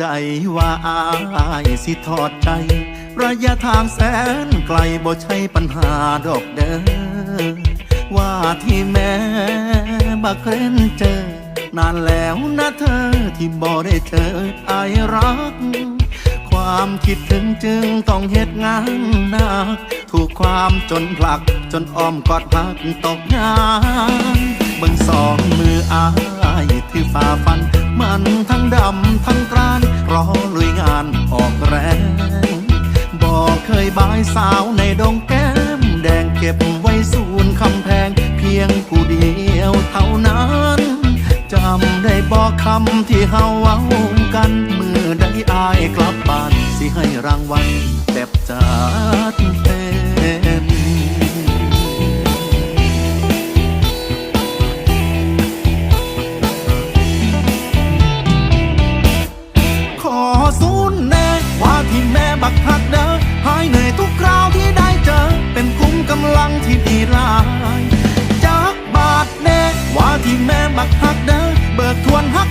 ใดว่าอายสิทอดใจ ระยะทางแสนไกลบ่ใช่ปัญหาดอกเด้อว่าที่แม่บักเล่นเจอ นานแล้วนะเธอที่บ่ได้เจออายรัก ความคิดถึงจึงต้องเหตุงานหนักถูกความจนผลักจนอ้อมกอดพักตกงานเบิ่งสองมืออายที่ฝ่าฟัน มันทั้งดำทั้งกราน รอลุยงานออกแรงบอกเคยบายสาวในดงแก้ม แดงเก็บไว้ศูนย์คำแพง เพียงผู้เดียวเท่านั้นจำได้บอกคำที่เฮาเว้ากันเมื่อได้อายกลับบ้าน สิให้รางวัลแบบจัด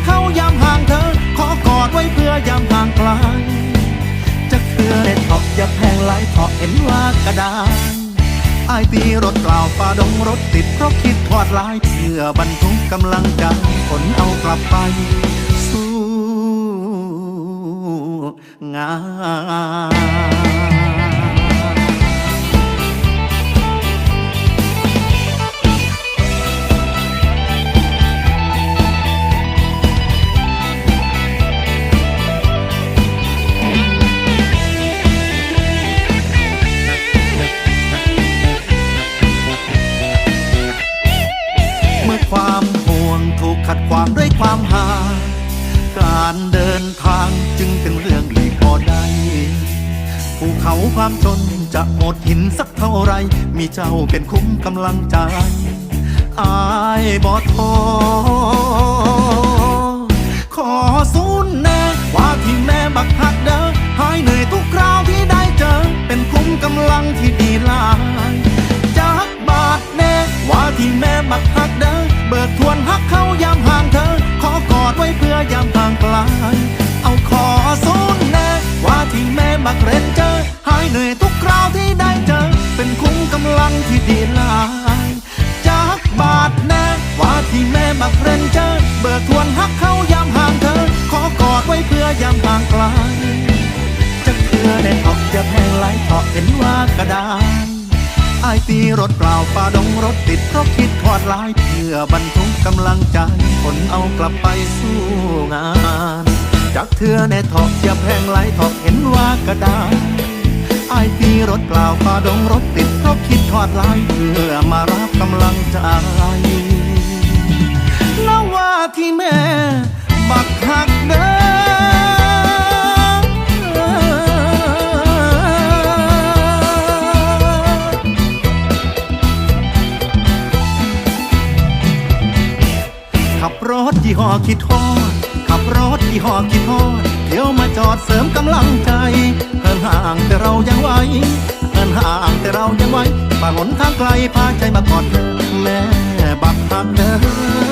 เขายามห่างเธอ ขอกอดไว้เพื่อยามห่างไกลจะเคลือได้เถาะอย่าแพงไหลายเถาะเห็นว่ากระดานไอายตีรถเปล่าป่าดงรถติดเพราะคิดทอดลายเพื่อบรรทุกกำลังใจขนเอากลับไป สู้งาน ขัดขวางด้วยความห่างการเดินทางจึงเป็นเรื่องหลีกพอได้ภูเขาความจนจะหมดหินสักเท่าไร มีเจ้าเป็นคุ้มกำลังใจอายบอทอขอสูนแน่ว่าที่แม่บักหักเด้อหายเหนื่อยทุกคราวที่ได้เจอ เป็นคุ้มกำลังที่ ดีลายจากบาทแน่ว่าที่แม่บักเรนเจอเบิกทวนหักเข้ายามห่างเธอ ขอกอดไว้เพื่อยามห่างไกลจะเพื่อได้เถาะจะแพงไหลเถาะเห็นว่ากระดานไอตีรถเปล่าป่าดงรถติดเพราะคิดทอดลายเพื่อบรรทุกกำลังใจคนเอากลับไปสู้งานจากเธอในเถาะอย่าแพงไหลเถาะเห็นว่ากระดาน ไอายตีรถเปล่าป่าดงรถติดเพราะคิดทอดลายเพื่อมารับกำลังใจแล้วว่าที่แม่ บักหักเด้อขับรถยี่ห้อคิดฮอดขับรถยี่ห้อคิดฮอด เดี๋ยวมาจอดเสริมกำลังใจเหินห่างแต่เรายังไหวเหินห่างแต่เรายังไหวฝ่าหนทางไกลพาใจมากอดแม่บักพักเด้อ